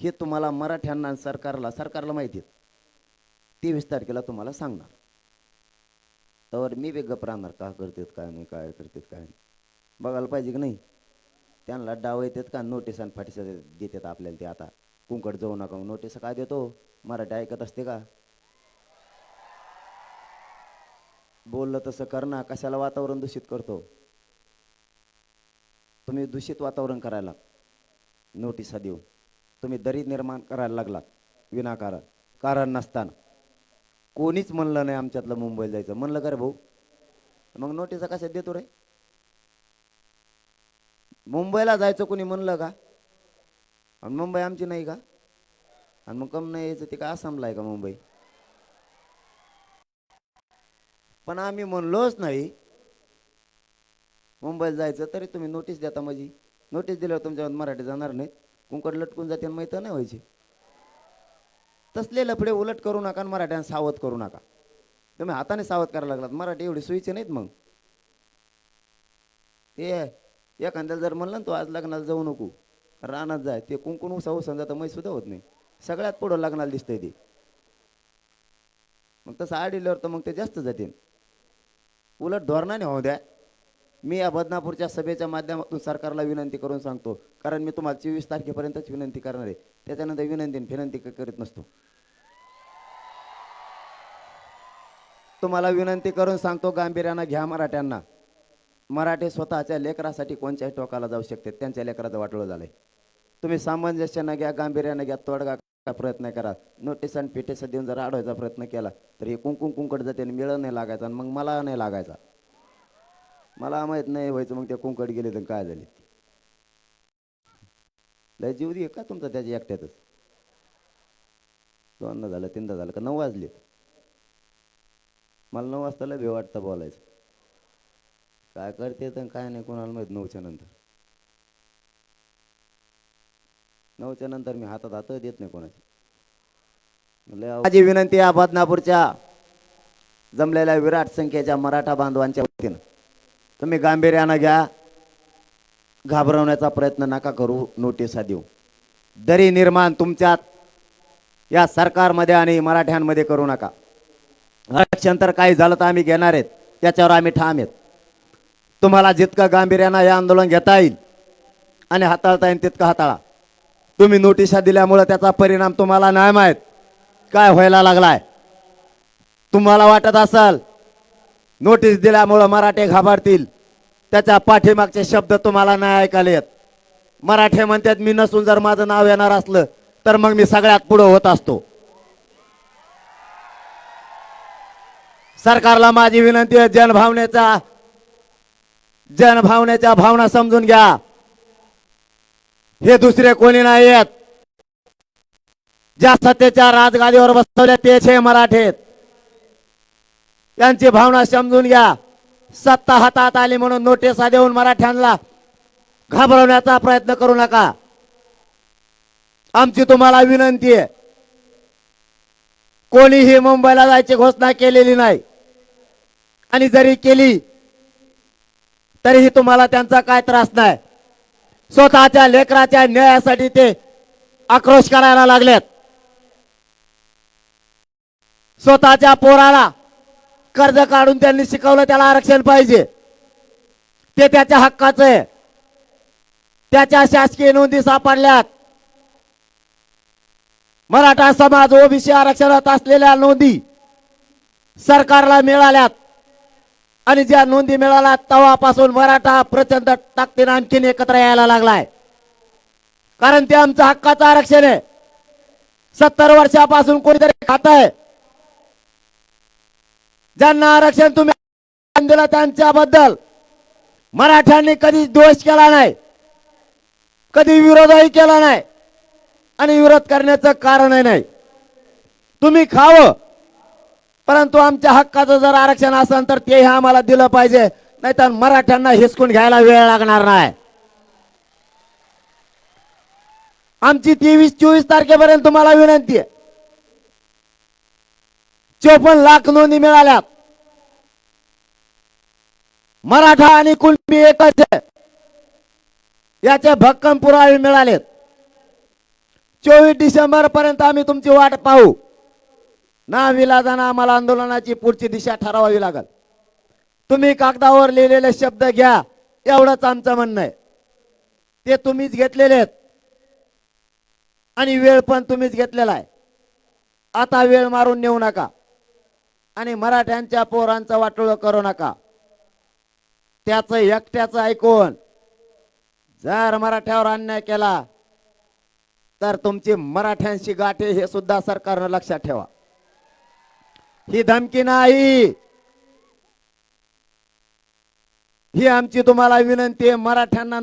हे तुम्हाला मराठ्यांना आणि सरकारला सरकारला माहिती आहे तेवीस तारखेला तुम्हाला सांगणार. तर मी वेगप राहणार का करतात काय नाही काय करतात काय नाही. बघायला पाहिजे की नाही? त्यांना डाव येतात का? नोटीस आणि फाटीसा देतात आपल्याला ते आता. कुंकड जाऊ नका नोटीस काय देतो? मराठी ऐकत असते का? बोललं तसं कर ना कशाला वातावरण दूषित करतो? तुम्ही दूषित वातावरण करायला. नोटिसा देऊन तुम्ही दरी निर्माण करायला लागलात विनाकारण कारण नसताना. कोणीच म्हणलं नाही आमच्यातलं मुंबईला जायचं. म्हणलं का रे भाऊ? मग नोटीसा कशा देतो रे? मुंबईला जायचं कोणी म्हणलं का? आणि मुंबई आमची नाही का? आणि मग कम नाही यायचं ते का आसामला आहे का मुंबई? पण आम्ही म्हणलोच नाही मुंबईला जायचं तरी तुम्ही नोटीस देता माझी. नोटीस दिल्यावर तुमच्यावर मराठी जाणार नाही कुंकड लटकून जाते आणि मैत्र नाही व्हायची. तसले लफडे उलट करू नका आणि मराठ्यांना सावध करू नका. तुम्ही हाताने सावध करायला लागलात. मराठी एवढी सोयीचे नाहीत मग. ते एखाद्याला जर म्हणलं ना तू आज लग्नाला जाऊ नको रानात जाय ते कुंकुण उसा उसन जातं मै सुद्धा होत नाही. सगळ्यात पुढं लग्नाला दिसतंय ते. मग तसं आडिल्यावर तर मग ते जास्त जातील उलट धोरणाने होऊ द्या. मी या बदनापूरच्या सभेच्या माध्यमातून सरकारला विनंती करून सांगतो. कारण मी तुम्हाला चोवीस तारखेपर्यंतच विनंती करणार आहे. त्याच्यानंतर विनंती आणि विनंती करीत नसतो. तुम्हाला विनंती करून सांगतो गांभीर्यानं घ्या मराठ्यांना. मराठी स्वतःच्या लेकरासाठी कोणत्याही टोकाला जाऊ शकते त्यांच्या लेकराचं वाटलं झालंय. तुम्ही सामंजस्यानं घ्या गांभीर्यानं घ्या तोडगा प्रयत्न करा. नोटीस आणि पिटेस देऊन जर अडवायचा प्रयत्न केला तर हे कुंकुम कुंकट जाते आणि मिळं नाही लागायचा आणि मग मला नाही लागायचा. मला माहीत नाही व्हायचं मग ते कुंकड गेले तर काय झाले? लय जीव दे का तुमचा त्याच्या एकट्यातच? दोनदा झालं तीनदा झालं का नऊ वाजले मला नऊ वाजता लय भेव वाटतं बोलायचं. काय करते तर काय नाही कोणाला माहीत नऊच्या नंतर. नऊच्या नंतर मी हातात हात देत नाही कोणाची. माझी विनंती आहे बदनापूरच्या जमलेल्या विराट संख्येच्या मराठा बांधवांच्या वतीनं. तुम्ही गांभीर्यानं घ्या. घाबरवण्याचा प्रयत्न नका करू नोटिसा देऊ. दरी निर्माण तुमच्यात या सरकारमध्ये आणि मराठ्यांमध्ये करू नका. आरक्षण तर काही झालं तर आम्ही घेणार आहेत त्याच्यावर आम्ही ठाम आहेत. तुम्हाला जितकं गांभीर्यानं हे आंदोलन घेता येईल आणि हाताळता येईल तितकं हाताळा. तुम्ही नोटिसा दिल्यामुळं त्याचा परिणाम तुम्हाला नाही माहीत काय व्हायला लागलाय? तुम्हाला वाटत असाल नोटीस दिल्यामुळं मराठे घाबरतील. त्याच्या पाठीमागचे शब्द तुम्हाला नाही ऐकायला येत. मराठे म्हणतात मी नसून जर माझं नाव येणार असलं तर मग मी सगळ्यात पुढं होत असतो. सरकारला माझी विनंती आहे जनभावनेचा जनभावनेच्या भावना समजून घ्या. हे दुसरे कोणी नाही येत ज्या सत्तेच्या राजगादीवर बसवल्या तेच हे मराठेत त्यांची भावना समजून घ्या. सत्ता हातात आली म्हणून नोटिसा देऊन मराठ्यांना घाबरवण्याचा प्रयत्न करू नका. आमची तुम्हाला विनंती आहे. कोणीही मुंबईला जायची घोषणा केलेली नाही. आणि जरी केली तरीही तुम्हाला त्यांचा काय त्रास नाही. स्वतःच्या लेकराच्या न्यायासाठी ते आक्रोश करायला लागलेत. स्वतःच्या पोराला कर्ज काढून त्यांनी शिकवलं त्याला आरक्षण पाहिजे. ते त्याच्या हक्काचं आहे. त्याच्या शासकीय नोंदी सापडल्यात. मराठा समाज ओबीसी आरक्षणात असलेल्या नोंदी सरकारला मिळाल्यात. आणि ज्या नोंदी मिळाल्या तेव्हापासून मराठा प्रचंड ताकदीनं आणखीन एकत्र यायला लागलाय. कारण ते आमचं हक्काचं आरक्षण आहे. सत्तर वर्षापासून कोणीतरी खात आहे. ज्यांना आरक्षण तुम्ही दिलं त्यांच्याबद्दल मराठ्यांनी कधी दोष केला नाही कधी विरोधही केला नाही आणि विरोध करण्याचं कारणही नाही. तुम्ही खावं परंतु आमच्या हक्काचं जर आरक्षण असेल तर तेही आम्हाला दिलं पाहिजे नाहीतर मराठ्यांना हिसकून घ्यायला वेळ लागणार नाही. आमची तेवीस चोवीस तारखेपर्यंत तुम्हाला विनंती आहे. चोपन्न लाख नोंदी मिळाल्यात. मराठा आणि कुणबी एकच आहे. याचे भक्कम पुरावे मिळालेत. चोवीस डिसेंबर पर्यंत आम्ही तुमची वाट पाहू. ना विलाजाना आम्हाला आंदोलनाची पुढची दिशा ठरवावी लागल. तुम्ही कागदावर लिहिलेले शब्द घ्या एवढंच आमचं म्हणणं आहे. ते तुम्हीच घेतलेले आहेत. आणि वेळ पण तुम्हीच घेतलेला आहे. आता वेळ मारून नेऊ नका. आणि मराठ्यांच्या पोरांचं वाटोळं करू नका. त्याचं एकट्याचं ऐकून जर मराठ्यावर अन्याय केला तर तुमची मराठ्यांशी गाठी हे सुद्धा सरकारनं लक्षात ठेवा. ही धमकी नाही. ही आमची तुम्हाला विनंती आहे मराठ्यांना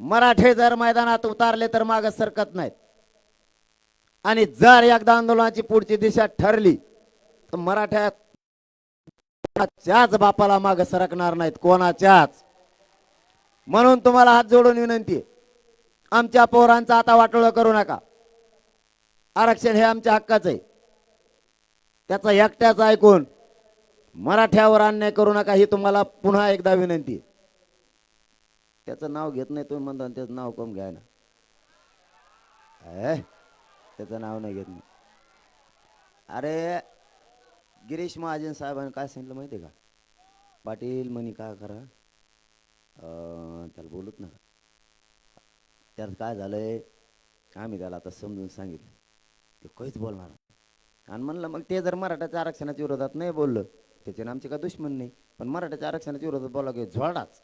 मराठे जर मैदानात उतारले तर माग सरकत नाहीत. आणि जर एकदा आंदोलनाची पुढची दिशा ठरली तर मराठ्यात कोणाच्याच बापाला माग सरकणार नाहीत कोणाच्याच. म्हणून तुम्हाला हात जोडून विनंती आमच्या पोरांचं आता वाटोळं करू नका. आरक्षण हे आमच्या हक्काचं आहे. त्याचा एकट्याच ऐकून मराठ्यावर अन्याय करू नका ही तुम्हाला पुन्हा एकदा विनंती त्याचं नाव घेत नाही तुम्ही म्हणता त्याचं नाव कम घ्या ना? ए, त्याचं नाव नाही घेत नाही अरे गिरीश महाजन साहेबांनी काय सांगितलं माहिती आहे का? पाटील म्हणी काय करा? त्याला बोलूच नका त्यात काय झालंय? आम्ही त्याला आता समजून सांगितलं. ते काहीच बोलणार आणि म्हणलं मग ते जर मराठाच्या आरक्षणाच्या विरोधात नाही बोललं त्याच्याने आमचे काय दुश्मन नाही. पण मराठाच्या आरक्षणाच्या विरोधात बोला की झोडाच.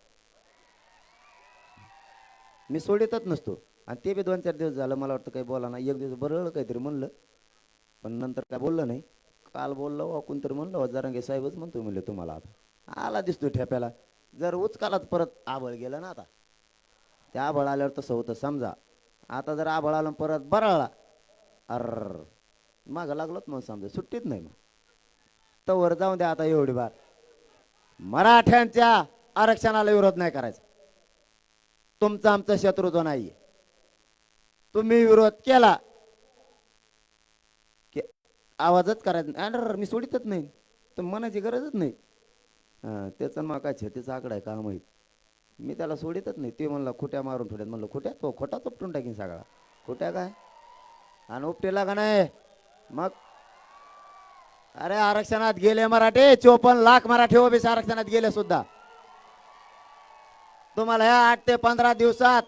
मी सोडितच नसतो. आणि ते बी दोन चार दिवस झालं मला वाटतं काही बोला ना. एक दिवस बरं काहीतरी म्हणलं. पण नंतर काय बोललं नाही. काल बोललो वा कोणतरी म्हणलं हो, वा जरांगे साहेबच म्हणतो म्हणले तुम्हाला आता. आला दिसतो ठेप्याला. जर उचकालाच परत आबळ गेलं ना आता. ते आबळ आल्यावर तसं होतं समजा. आता जर आबळ आलं परत बरळला अर मागं लागलोच मग समजा सुट्टीत नाही मग. तवर जाऊन द्या आता एवढी बार. मराठ्यांच्या आरक्षणाला विरोध नाही करायचा. तुमचा आमचा शत्रुत्व नाहीये. तुम्ही विरोध केला आवाजच करायचा नाही. अरे मी सोडितच नाही. तर मनाची गरजच नाही. हां त्याचं मग काय छतीचा आकडा आहे का माहीत? मी त्याला सोडितच नाही. ते म्हणलं खोट्या मारून ठेवल्यात. म्हणलं खोट्या? तो खोटा उपटून टाकीन सगळा. खोट्या काय? आणि उपटेला का नाही? मग? अरे आरक्षणात गेले मराठे. चोपन्न लाख मराठी ओबीसी आरक्षणात गेले सुद्धा. तुम्हाला ह्या आठ ते पंधरा दिवसात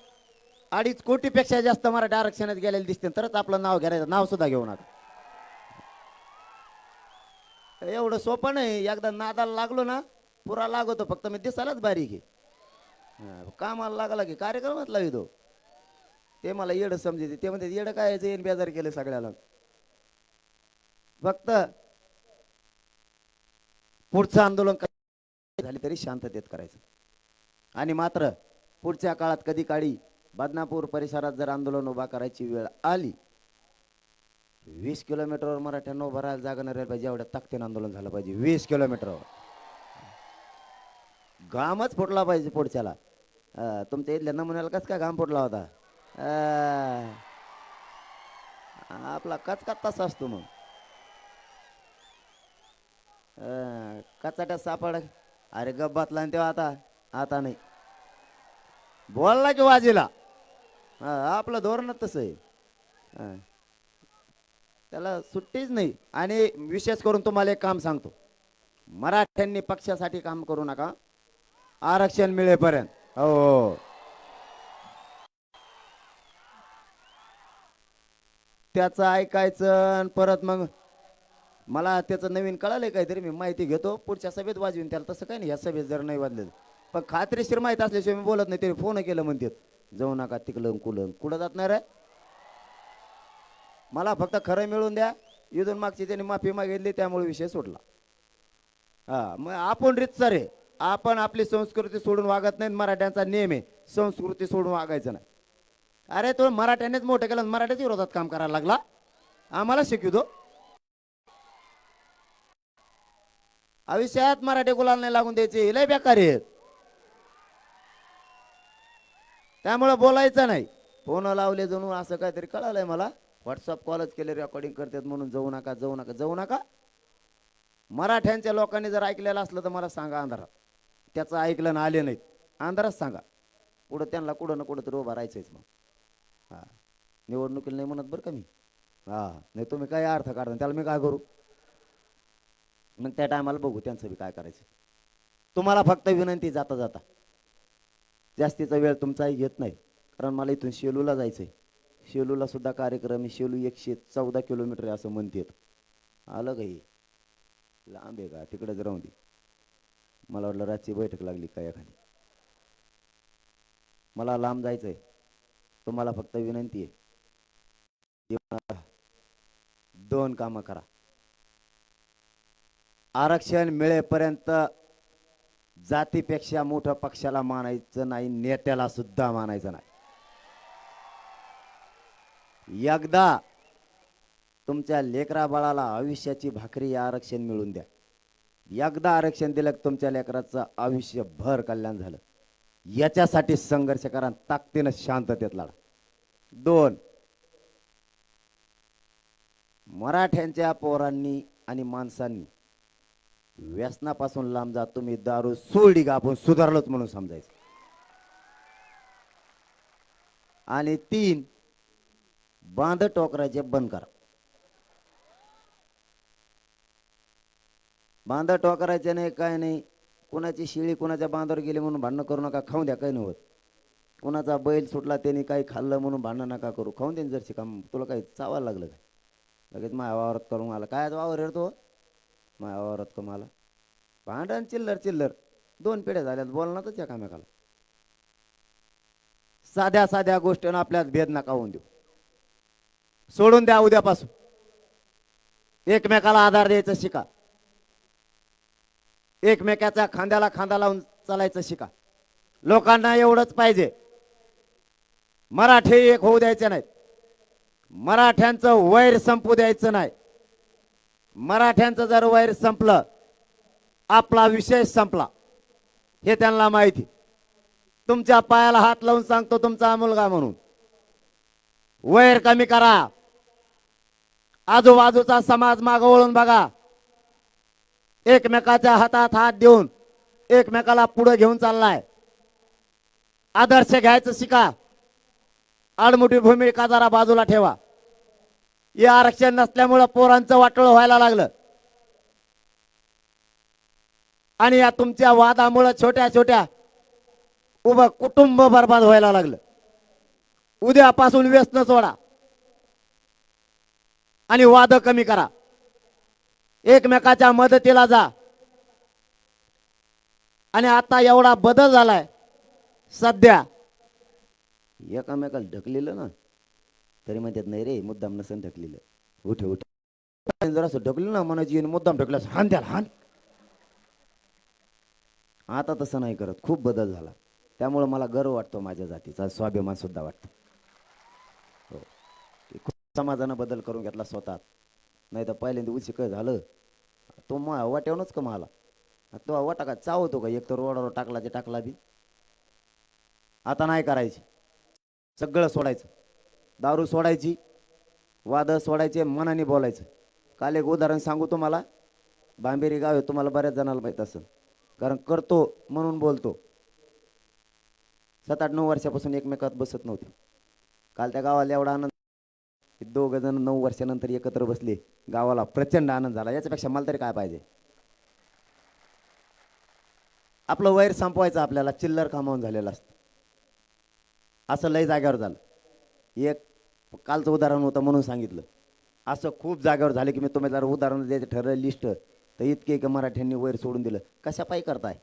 अडीच कोटीपेक्षा जास्त मराठी आरक्षणात गेलेले दिसते तरच आपलं नाव घ्यायचं नाव सुद्धा घेऊ नका. एवढं सोपं नाही. एकदा नादाला लागलो ना पुरा लागतो. फक्त मी दिसायलाच बारीक आहे. कामाला लागला की कार्यक्रमात लावितो ते मला येडं समजते ते म्हणते येडं काय येईन बेजार केलं सगळ्याला. फक्त पुढचं आंदोलन झाले तरी शांततेत करायचं. आणि मात्र पुढच्या काळात कधी काळी बदनापूर परिसरात जर आंदोलन उभा करायची वेळ आली वीस किलोमीटरवर मराठ्यांना उभं राहायला जागा नाही राहिला पाहिजे एवढ्या ताकदीनं आंदोलन झालं पाहिजे. वीस किलोमीटरवर. घामच फुटला पाहिजे पुढच्याला. तुमच्या इथल्या नमुन्याला कस काय घाम फुटला होता? आपला कचका तसा असतो मग. अं, कचाट्यात सापड. अरे गब्बातला आणि तेव्हा आता. आता नाही. बोलला की वाजेला. हा, आपलं धोरणच तसं आहे. हा. त्याला सुट्टीच नाही. आणि विशेष करून तुम्हाला एक काम सांगतो. मराठ्यांनी पक्षासाठी काम करू नका. आरक्षण मिळेपर्यंत. हो, हो. त्याचं ऐकायचं आणि परत मग मला त्याचं नवीन कळालंय काहीतरी मी माहिती घेतो. पुढच्या सभेत वाजवीन त्याला. तसं काही नाही. या सभेत जर नाही वाजलेलं. पण खात्रीशीर माहीत असल्याशिवाय मी बोलत नाही. तरी फोन केलं म्हणतात. जाऊ नका तिकडं कुलं कुठं जात नाही रे? मला फक्त खरं मिळून द्या. इथून मागची त्यांनी माफी मागितली त्यामुळे विषय सोडला. हा मग आपण रितसर आहे. आपण आपली संस्कृती सोडून वागत नाही मराठ्यांचा नियम आहे. संस्कृती सोडून वागायचं नाही. अरे तो मराठ्यानेच मोठं केलं मराठ्याच्या विरोधात काम करायला लागला. आम्हाला शिकू दो. आयुष्यात मराठी गुलाल नाही लागून द्यायचे लय बेकार आहेत. त्यामुळं बोलायचं नाही. फोन लावले जणू असं काहीतरी कळालंय मला. व्हॉट्सअप कॉलच केले रेकॉर्डिंग करतात म्हणून जाऊ नका जाऊ नका जाऊ नका. मराठ्यांच्या लोकांनी जर ऐकलेलं असलं तर मला सांगा अंधारात त्याचं ऐकलं ना आले नाहीत. अंधारात सांगा. पुढं त्यांना कुठं ना कुठं तरी उभं राहायचंच मग. हां. निवडणुकीला नाही म्हणत बरं का मी. हां. नाही तुम्ही काय अर्थ काढता? त्याला मी काय करू? मग त्या टायमाला बघू त्यांचं बी काय करायचं. तुम्हाला फक्त विनंती जाता जाता. जास्तीचा वेळ तुमचाही घेत नाही. कारण मला इथून शेलूला जायचं आहे शेलूला सुद्धा कार्यक्रम आहे. शेलू एकशे चौदा किलोमीटर आहे असं म्हणतात. आलं काही लांब आहे का? तिकडेच राहून दे. मला वाटलं रातची बैठक लागली काय एखादी? मला लांब जायचं आहे. तुम्हाला फक्त विनंती आहे. दोन कामं करा. आरक्षण मिळेपर्यंत जातीपेक्षा मोठं पक्षाला मानायचं नाही नेत्याला सुद्धा मानायचं नाही. एकदा तुमच्या लेकरा बाळाला आयुष्याची भाकरी या आरक्षण मिळून द्या. एकदा आरक्षण दिलं तुमच्या लेकराचं आयुष्यभर कल्याण झालं. याच्यासाठी संघर्ष करा ताकदीनं शांततेत लढा. दोन मराठ्यांच्या पोरांनी आणि माणसांनी व्यसनापासून लांब जा तुम्ही दारू सोडी का आपण सुधारलोच म्हणून समजायचं. आणि तीन बांध टोकराचे बंद करा. बांध टोकरायचे नाही काय नाही. कुणाची शिळी कुणाच्या बांधावर गेली म्हणून भांडणं करू नका खाऊन द्या काही नाही होत. कुणाचा बैल सुटला त्याने काही खाल्लं म्हणून भांडणं नका करू खाऊन देईन जर शिकाम तुला काही चावायला लागलं काय लगेच माझ्या वावरात करून आला. काय वावर येतो माझ्या वावरात करून आला. भांडण चिल्लर चिल्लर. दोन पिढ्या झाल्यात बोलणारच एकामेकाला. साध्या साध्या गोष्टीनं आपल्यात भेद नका होऊन देऊ. सोडून द्या उद्यापासून. एकमेकाला आधार द्यायचं शिका. एकमेकाच्या खांद्याला खांदा लावून चालायचं शिका. लोकांना एवढंच पाहिजे. मराठी एक होऊ द्यायचे नाहीत. मराठ्यांचं वैर संपू द्यायचं नाही. मराठ्यांचं जर वैर संपलं आपला विषय संपला. हे त्यांना माहिती. तुमच्या पायाला हात लावून सांगतो तुमचा मुलगा म्हणून. वैर कमी करा. आजूबाजूचा समाज मागं वळून बघा. एकमेकाच्या हातात हात देऊन एकमेकाला पुढे घेऊन चाललाय. आदर्श घ्यायचं शिका. आडमुठी भूमिका जरा बाजूला ठेवा. हे आरक्षण नसल्यामुळं पोरांचं वाटोळ व्हायला लागलं. आणि या तुमच्या वादामुळं छोट्या छोट्या उभं कुटुंब बर्बाद व्हायला लागलं. उद्यापासून व्यसन सोडा. आणि वाद कमी करा. एकमेकाच्या मदतीला जा. आणि आता एवढा बदल झालाय. सध्या. एकामेकाला ढकलेलं ना तरी म्हणतात नाही रे मुद्दाम नसन ढकलेलं. उठ उठ. जर असं ढकलं ना मनाची येऊन मुद्दाम ढकलं असं हान त्याला हान. आता तसं नाही करत. खूप बदल झाला. त्यामुळं मला गर्व वाटतो माझ्या जातीचा स्वाभिमान सुद्धा वाटतो. समाजानं बदल करून घेतला स्वतः. नाही तर पहिल्यांदा उशी काय झालं? तो मग वाट्यावरच का मला? तो वाटा टाका चावतो का? एक तर रोडावर टाकला ते टाकला बी. आता नाही करायची. सगळं सोडायचं. दारू सोडायची वाद सोडायचे मनाने बोलायचं. काल एक उदाहरण सांगू तुम्हाला. बांबेरी गाव आहे तुम्हाला बऱ्याच जणाला माहीत असेल. कारण करतो म्हणून बोलतो. सात आठ नऊ वर्षापासून एकमेकात बसत नव्हते. काल त्या गावाला एवढा आनंद हे दोघं जण नऊ वर्षानंतर एकत्र बसले. गावाला प्रचंड आनंद झाला. याच्यापेक्षा मला तरी काय पाहिजे? आपलं वैर संपवायचं आपल्याला. चिल्लर कामावून झालेलं असतं. असं लय जाग्यावर झालं. एक कालचं उदाहरण होतं म्हणून सांगितलं. असं खूप जागेवर झालं की मी तुम्हाला जर उदाहरण द्यायचं ठरलं लिस्ट तर इतके की मराठ्यांनी वैर सोडून दिलं. कशापाई करताय?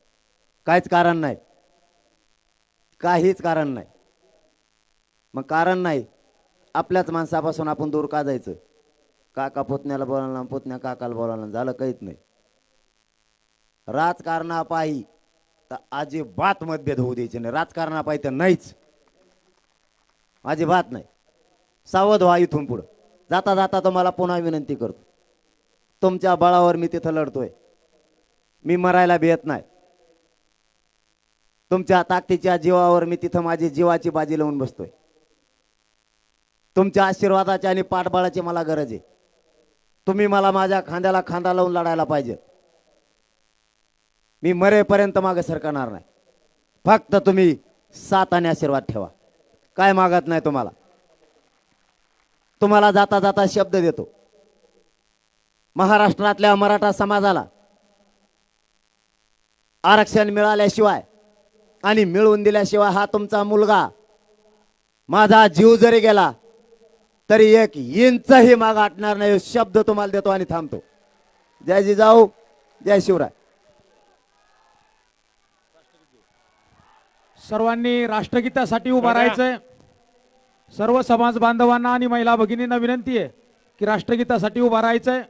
काहीच कारण नाही. काहीच कारण नाही. मग कारण नाही. आपल्याच माणसापासून आपण दूर का जायचं? काका पुतण्याला बोलायला पुतण्या काकाला बोलायला झालं काहीच नाही. राजकारणापायी तर अजिबात मतभेद होऊ द्यायचे नाही. राजकारणापायी तर नाहीच. अजिबात नाही. सावध व्हा इथून पुढं. जाता जाता तुम्हाला पुन्हा विनंती करतो. तुमच्या बळावर मी तिथं लढतोय. मी मरायला भेट नाही. तुमच्या ताकदीच्या जीवावर मी तिथं माझी जीवाची बाजी लावून बसतोय. तुमच्या आशीर्वादाची आणि पाठबळाची मला गरज आहे. तुम्ही मला माझ्या खांद्याला खांदा लावून लढायला पाहिजे. मी मरेपर्यंत मागे सरकणार नाही. फक्त तुम्ही साथ आणि आशीर्वाद ठेवा. काय मागत नाही तुम्हाला. तुम्हाला जाता जाता शब्द देतो. महाराष्ट्रातल्या मराठा समाजाला आरक्षण मिळाल्याशिवाय आणि मिळवून दिल्याशिवाय हा तुमचा मुलगा माझा जीव जरी गेला तरी एक इंचही माग आटणार नाही शब्द तुम्हाला देतो आणि थांबतो. जय जिजाऊ जय शिवराय. सर्वांनी राष्ट्रगीतासाठी उभा राहायचंय. सर्व समाज बांधवांना आणि महिला भगिनींना विनंती आहे की राष्ट्रगीतासाठी उभा राहायचंय.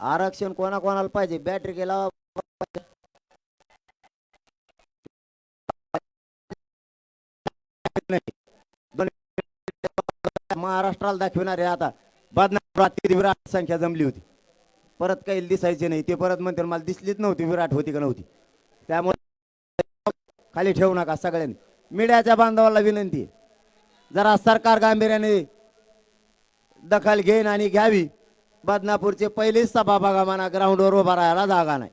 आरक्षण कोणा कोणाला पाहिजे बॅटरी गेला महाराष्ट्राला दाखविणारे आता. बदनापुरात किती विराट संख्या जमली होती. परत काही दिसायचे नाही. ते परत म्हणते मला दिसलीच नव्हती विराट होती का नव्हती? त्यामुळे खाली ठेवू नका सगळ्यांनी. मीडियाच्या बांधवाला विनंती आहे. जरा सरकार गांभीर्याने दखल घेईन आणि घ्यावी. बदनापूरचे पहिलेच सभा बघा म्हणा ग्राउंडवर उभा राहायला जागा नाही.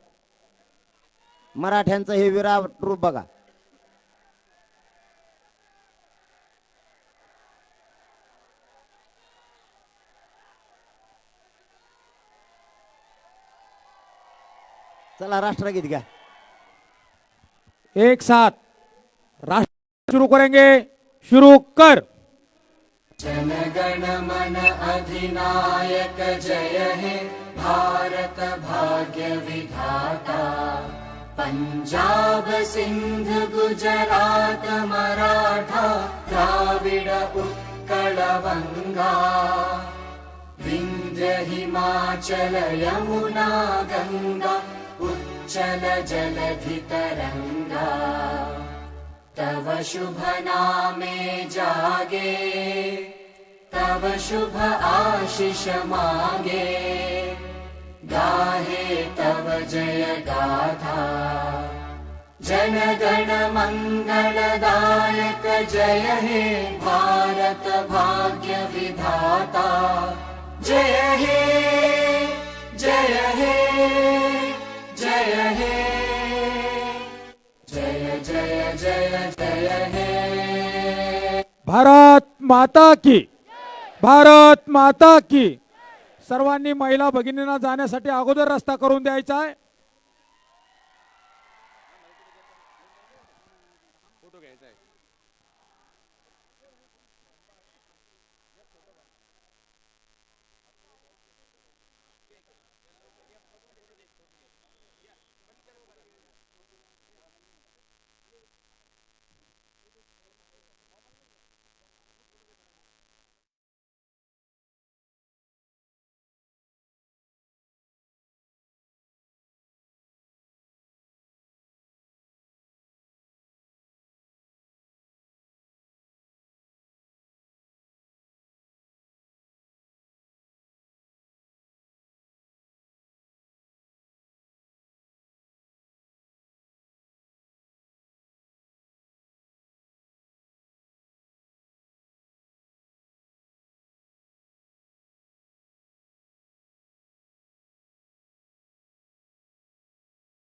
मराठ्यांचं हे विराट रूप बघा. चला राष्ट्रगीत घ्या. एक साथ. राष्ट्र शुरू करेंगे. शुरू कर. जनगण मन अधिनायक जय हे. भारत भाग्य विधाता. पंजाब सिंध गुजरात मराठा द्राविड उत्कल बंगा विंध्य हिमाचल यमुना गंगा उच्चल जलधि तरंगा तव शुभ नामे जागे। तव शुभ आशिष मागे। गाहे तव जय गाथा। जन गण मंगलदायक जय हे भारत भाग्य विधाता। जय हे जय हे जय हे. जय जय जय जय हे. भारत माता की. भारत माता की. सर्वांनी महिला भगिनींना जाण्यासाठी अगोदर रस्ता करून द्यायचा आहे.